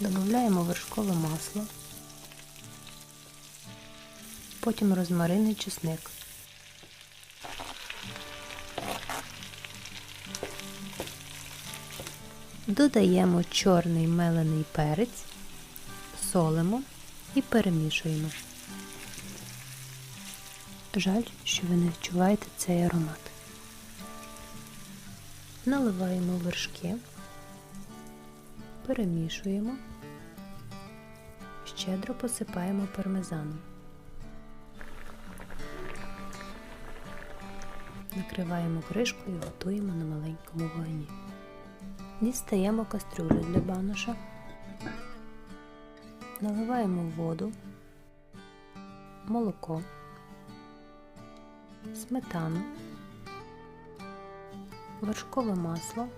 Додаємо вершкове масло, потім розмарин і чесник. Додаємо чорний мелений перець, солимо і перемішуємо. Жаль, що ви не відчуваєте цей аромат. Наливаємо вершки, перемішуємо, щедро посипаємо пармезаном. Накриваємо кришкою і готуємо на маленькому вогні. Дістаємо кастрюлю для баноша, наливаємо воду, молоко, сметану, вершкове масло